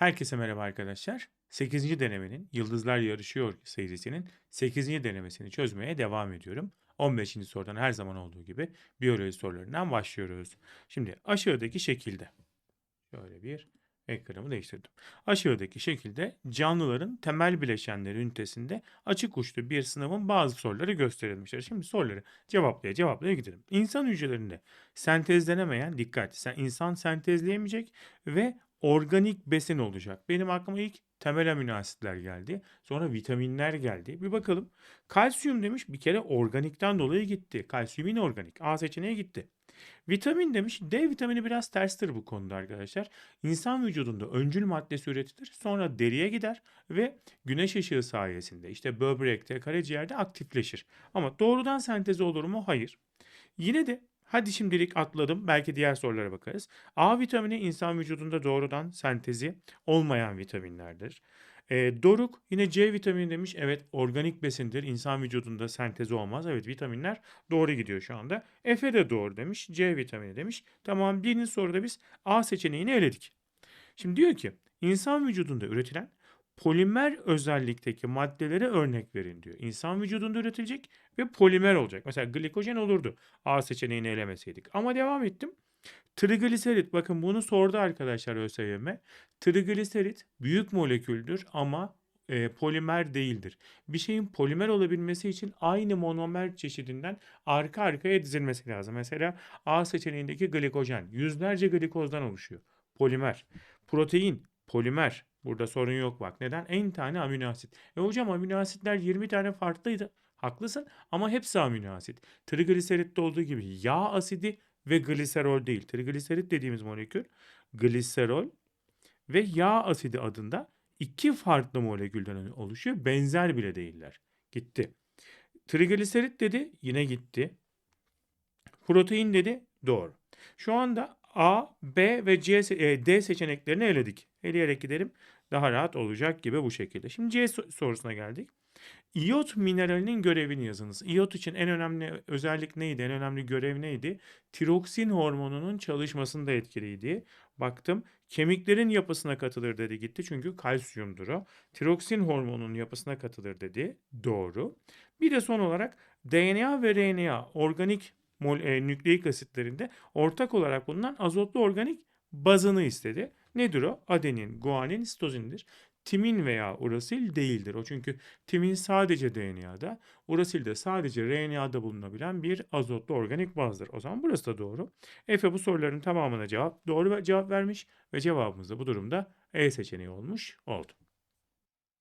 Herkese merhaba arkadaşlar. 8. denemenin Yıldızlar Yarışıyor serisinin 8. denemesini çözmeye devam ediyorum. 15. sorudan her zaman olduğu gibi biyoloji sorularından başlıyoruz. Şimdi aşağıdaki şekilde şöyle bir ekranımı değiştirdim. Aşağıdaki şekilde canlıların temel bileşenleri ünitesinde açık uçlu bir sınavın bazı soruları gösterilmiştir. Şimdi soruları cevaplaya cevaplaya gidelim. İnsan hücrelerinde sentezlenemeyen dikkat insan sentezleyemeyecek ve organik besin olacak. Benim aklıma ilk temel amino asitler geldi. Sonra vitaminler geldi. Bir bakalım. Kalsiyum demiş bir kere organikten dolayı gitti. Kalsiyum inorganik. A seçeneği gitti. Vitamin demiş. D vitamini biraz terstir bu konuda arkadaşlar. İnsan vücudunda öncül maddesi üretilir. Sonra deriye gider ve güneş ışığı sayesinde işte böbrekte, karaciğerde aktifleşir. Ama doğrudan sentezi olur mu? Hayır. Yine de hadi şimdilik atladım. Belki diğer sorulara bakarız. A vitamini insan vücudunda doğrudan sentezi olmayan vitaminlerdir. E, doruk yine C vitamini demiş. Evet organik besindir. İnsan vücudunda sentezi olmaz. Evet vitaminler doğru gidiyor şu anda. Efe de doğru demiş. C vitamini demiş. Tamam birinci soruda biz A seçeneğini eledik. Şimdi diyor ki insan vücudunda üretilen polimer özellikteki maddelere örnek verin diyor. İnsan vücudunda üretilecek ve polimer olacak. Mesela glikojen olurdu. A seçeneğini elemeseydik. Ama devam ettim. Trigliserit bakın bunu sordu arkadaşlar ÖSYM. Trigliserit büyük moleküldür ama e, polimer değildir. Bir şeyin polimer olabilmesi için aynı monomer çeşidinden arka arkaya dizilmesi lazım. Mesela A seçeneğindeki glikojen yüzlerce glikozdan oluşuyor. Polimer. Protein polimer. Burada sorun yok bak. Neden? En tane amino asit. E hocam amino asitler 20 tane farklıydı. Haklısın ama hepsi amino asit. Trigliseritte olduğu gibi yağ asidi ve gliserol değil. Trigliserit dediğimiz molekül gliserol ve yağ asidi adında iki farklı molekülden oluşuyor. Benzer bile değiller. Gitti. Trigliserit dedi yine gitti. Protein dedi doğru. Şu anda A, B ve C, e, D seçeneklerini eledik. Eleyerek gidelim. Daha rahat olacak gibi bu şekilde. Şimdi C sorusuna geldik. İyot mineralinin görevini yazınız. İyot için en önemli özellik neydi? En önemli görev neydi? Tiroksin hormonunun çalışmasında etkiliydi. Baktım kemiklerin yapısına katılır dedi gitti çünkü kalsiyumdur o. Tiroksin hormonunun yapısına katılır dedi. Doğru. Bir de son olarak DNA ve RNA organik e, nükleik asitlerinde ortak olarak bulunan azotlu organik bazını istedi. Nedir o? Adenin, guanin, sitozindir. Timin veya urasil değildir. O çünkü timin sadece DNA'da, urasil de sadece RNA'da bulunabilen bir azotlu organik bazdır. O zaman burası da doğru. Efe bu soruların tamamına cevap doğru cevap vermiş ve cevabımız da bu durumda E seçeneği olmuş oldu.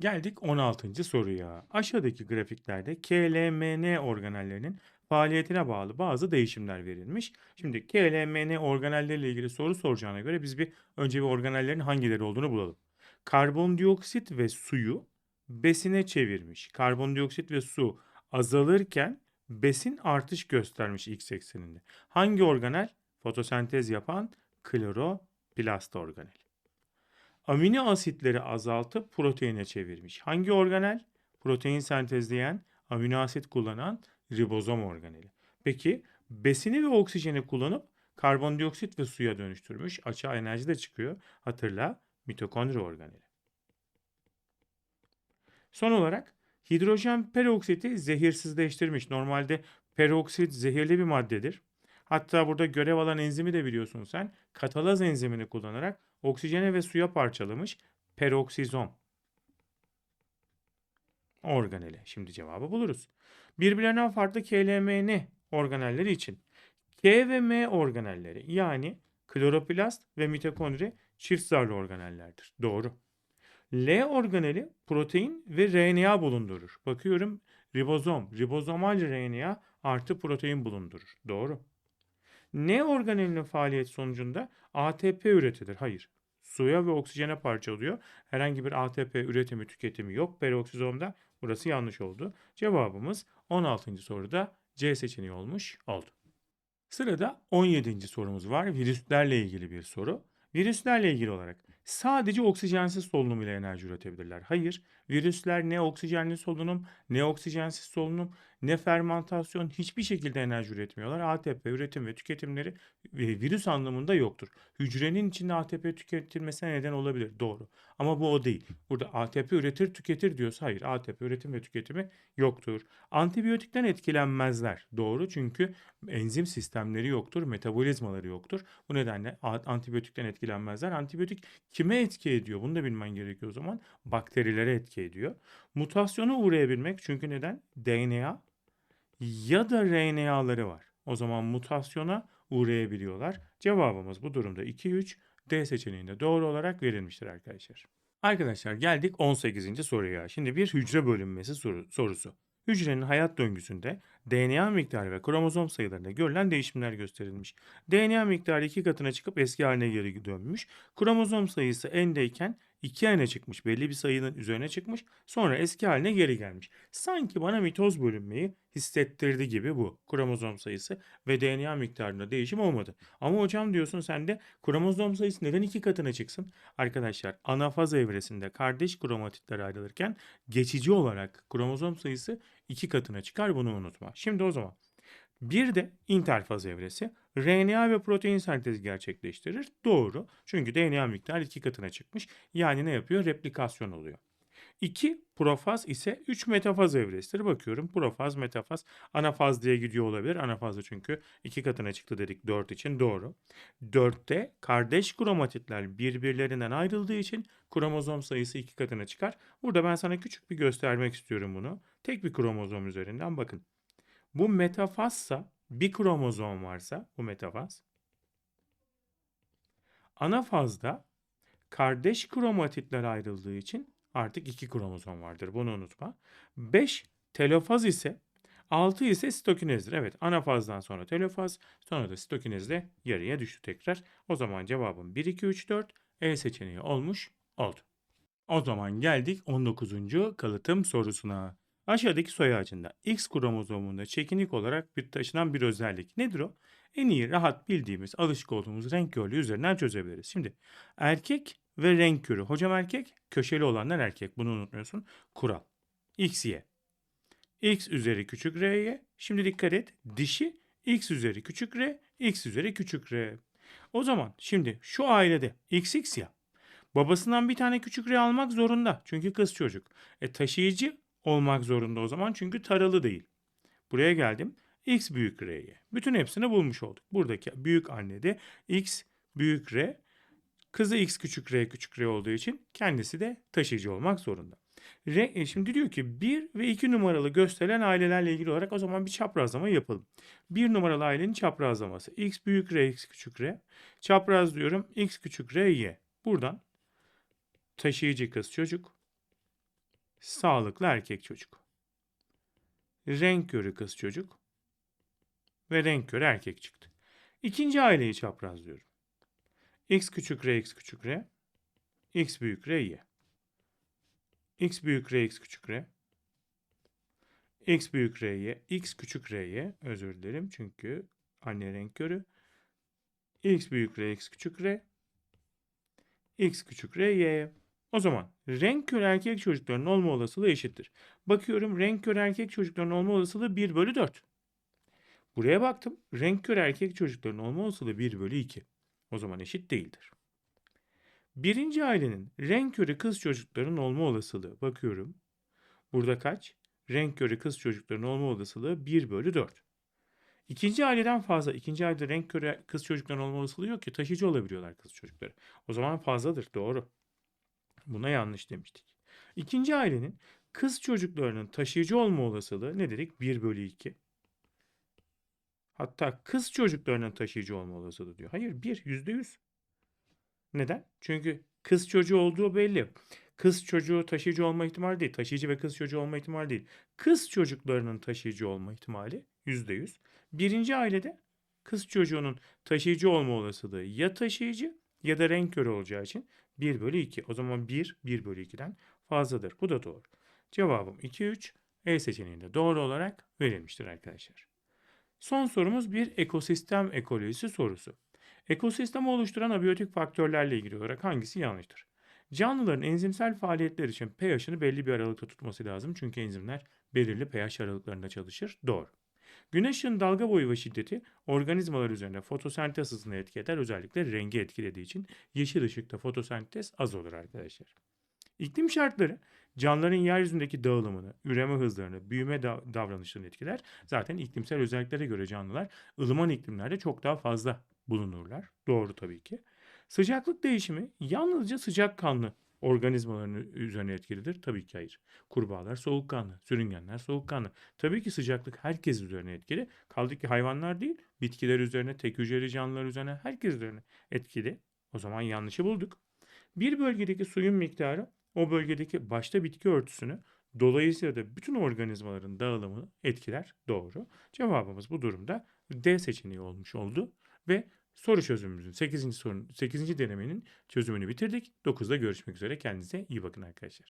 Geldik 16. soruya. Aşağıdaki grafiklerde KLMN organellerinin faaliyetine bağlı bazı değişimler verilmiş. Şimdi KLMN organelleriyle ilgili soru soracağına göre biz bir önce bir organellerin hangileri olduğunu bulalım. Karbondioksit ve suyu besine çevirmiş. Karbondioksit ve su azalırken besin artış göstermiş X ekseninde. Hangi organel? Fotosentez yapan kloroplast organel. Amino asitleri azaltıp proteine çevirmiş. Hangi organel? Protein sentezleyen, amino asit kullanan ribozom organeli. Peki besini ve oksijeni kullanıp karbondioksit ve suya dönüştürmüş. Açığa enerji de çıkıyor. Hatırla mitokondri organeli. Son olarak hidrojen peroksiti zehirsizleştirmiş. Normalde peroksit zehirli bir maddedir. Hatta burada görev alan enzimi de biliyorsun sen. Katalaz enzimini kullanarak oksijene ve suya parçalamış peroksizom organeli. Şimdi cevabı buluruz. Birbirlerinden farklı KLMN organelleri için K ve M organelleri yani kloroplast ve mitokondri çift zarlı organellerdir. Doğru. L organeli protein ve RNA bulundurur. Bakıyorum ribozom, ribozomal RNA artı protein bulundurur. Doğru. N organelinin faaliyet sonucunda ATP üretilir. Hayır. Suya ve oksijene parçalıyor. Herhangi bir ATP üretimi tüketimi yok. Peroksizomda burası yanlış oldu. Cevabımız 16. soruda C seçeneği olmuş oldu. Sırada 17. sorumuz var. Virüslerle ilgili bir soru. Virüslerle ilgili olarak sadece oksijensiz solunum ile enerji üretebilirler. Hayır, virüsler ne oksijenli solunum ne oksijensiz solunum ne fermantasyon hiçbir şekilde enerji üretmiyorlar. ATP üretim ve tüketimleri virüs anlamında yoktur. Hücrenin içinde ATP tüketilmesine neden olabilir. Doğru. Ama bu o değil. Burada ATP üretir tüketir diyorsa hayır. ATP üretim ve tüketimi yoktur. Antibiyotikten etkilenmezler. Doğru çünkü enzim sistemleri yoktur. Metabolizmaları yoktur. Bu nedenle antibiyotikten etkilenmezler. Antibiyotik kime etki ediyor? Bunu da bilmen gerekiyor o zaman. Bakterilere etki ediyor. Mutasyona uğrayabilmek çünkü neden? DNA ya da RNA'ları var. O zaman mutasyona uğrayabiliyorlar. Cevabımız bu durumda 2-3 D seçeneğinde doğru olarak verilmiştir arkadaşlar. Arkadaşlar geldik 18. soruya. Şimdi bir hücre bölünmesi soru- sorusu. Hücrenin hayat döngüsünde DNA miktarı ve kromozom sayılarında görülen değişimler gösterilmiş. DNA miktarı iki katına çıkıp eski haline geri dönmüş. Kromozom sayısı endeyken iki n'e çıkmış. Belli bir sayının üzerine çıkmış. Sonra eski haline geri gelmiş. Sanki bana mitoz bölünmeyi hissettirdi gibi bu. Kromozom sayısı ve DNA miktarında değişim olmadı. Ama hocam diyorsun sen de kromozom sayısı neden iki katına çıksın? Arkadaşlar anafaz evresinde kardeş kromatitler ayrılırken geçici olarak kromozom sayısı iki katına çıkar bunu unutma. Şimdi o zaman bir de interfaz evresi RNA ve protein sentezi gerçekleştirir. Doğru. Çünkü DNA miktarı iki katına çıkmış. Yani ne yapıyor? Replikasyon oluyor. 2 profaz ise 3 metafaz evresidir. Bakıyorum profaz, metafaz, anafaz diye gidiyor olabilir. Anafazda çünkü iki katına çıktı dedik 4 için doğru. 4'te kardeş kromatitler birbirlerinden ayrıldığı için kromozom sayısı iki katına çıkar. Burada ben sana küçük bir göstermek istiyorum bunu. Tek bir kromozom üzerinden bakın. Bu metafazsa bir kromozom varsa bu metafaz. Anafazda kardeş kromatitler ayrıldığı için artık iki kromozom vardır. Bunu unutma. 5 telofaz ise 6 ise sitokinezdir. Evet anafazdan sonra telofaz sonra da sitokinezde yarıya düştü tekrar. O zaman cevabım 1, 2, 3, 4 E seçeneği olmuş oldu. O zaman geldik 19. kalıtım sorusuna. Aşağıdaki soy ağacında X kromozomunda çekinik olarak bir taşınan bir özellik. Nedir o? En iyi rahat bildiğimiz, alışık olduğumuz renk körlüğü üzerinden çözebiliriz. Şimdi erkek ve renk körü. Hocam erkek, köşeli olanlar erkek. Bunu unutmuyorsun. Kural. X, Y. X üzeri küçük R'ye. Şimdi dikkat et. Dişi X üzeri küçük R, X üzeri küçük R. O zaman şimdi şu ailede XX ya. Babasından bir tane küçük R almak zorunda. Çünkü kız çocuk. E taşıyıcı olmak zorunda o zaman çünkü taralı değil. Buraya geldim. X büyük R'ye. Bütün hepsini bulmuş olduk. Buradaki büyük anne de X büyük R. Kızı X küçük R küçük R olduğu için kendisi de taşıyıcı olmak zorunda. R, e, şimdi diyor ki 1 ve 2 numaralı gösterilen ailelerle ilgili olarak o zaman bir çaprazlama yapalım. 1 numaralı ailenin çaprazlaması. X büyük R, X küçük R. Çapraz diyorum X küçük R, Y. Buradan taşıyıcı kız çocuk, sağlıklı erkek çocuk. Renk körü kız çocuk ve renk körü erkek çıktı. İkinci aileyi çaprazlıyorum. X küçük R, X küçük R. X büyük R, Y. X büyük R, X küçük R. X büyük R, Y. X küçük R, Y. Özür dilerim çünkü anne renk körü. X büyük R, X küçük R. X küçük R, Y. O zaman renk körü erkek çocukların olma olasılığı eşittir. Bakıyorum renk körü erkek çocukların olma olasılığı 1 bölü 4. Buraya baktım. Renk körü erkek çocukların olma olasılığı 1 bölü 2. O zaman eşit değildir. Birinci ailenin renk körü kız çocukların olma olasılığı. Bakıyorum. Burada kaç? Renk körü kız çocukların olma olasılığı 1 bölü 4. İkinci aileden fazla. ikinci ailede renk körü kız çocukların olma olasılığı yok ki. Taşıyıcı olabiliyorlar kız çocukları. O zaman fazladır. Doğru. Buna yanlış demiştik. İkinci ailenin kız çocuklarının taşıyıcı olma olasılığı ne dedik? 1 bölü 2. Hatta kız çocuklarının taşıyıcı olma olasılığı diyor. Hayır 1 yüzde yüz. Neden? Çünkü kız çocuğu olduğu belli. Kız çocuğu taşıyıcı olma ihtimali değil. Taşıyıcı ve kız çocuğu olma ihtimali değil. Kız çocuklarının taşıyıcı olma ihtimali yüzde yüz. Birinci ailede kız çocuğunun taşıyıcı olma olasılığı ya taşıyıcı ya da renk körü olacağı için 1 bölü 2. O zaman 1, 1 bölü 2'den fazladır. Bu da doğru. Cevabım 2, 3. E seçeneğinde doğru olarak verilmiştir arkadaşlar. Son sorumuz bir ekosistem ekolojisi sorusu. Ekosistemi oluşturan abiyotik faktörlerle ilgili olarak hangisi yanlıştır? Canlıların enzimsel faaliyetler için pH'ını belli bir aralıkta tutması lazım. Çünkü enzimler belirli pH aralıklarında çalışır. Doğru. Güneş ışığının dalga boyu ve şiddeti organizmalar üzerinde fotosentez hızını etki eder. Özellikle rengi etkilediği için yeşil ışıkta fotosentez az olur arkadaşlar. İklim şartları canlıların yeryüzündeki dağılımını, üreme hızlarını, büyüme da- davranışlarını etkiler. Zaten iklimsel özelliklere göre canlılar ılıman iklimlerde çok daha fazla bulunurlar. Doğru tabii ki. Sıcaklık değişimi yalnızca sıcakkanlı organizmaların üzerine etkilidir. Tabii ki hayır. Kurbağalar soğukkanlı, sürüngenler soğukkanlı. Tabii ki sıcaklık herkes üzerine etkili. Kaldı ki hayvanlar değil, bitkiler üzerine, tek hücreli canlılar üzerine, herkes üzerine etkili. O zaman yanlışı bulduk. Bir bölgedeki suyun miktarı o bölgedeki başta bitki örtüsünü dolayısıyla da bütün organizmaların dağılımını etkiler. Doğru. Cevabımız bu durumda D seçeneği olmuş oldu ve soru çözümümüzün 8. sorun 8. denemenin çözümünü bitirdik. 9'da görüşmek üzere. Kendinize iyi bakın arkadaşlar.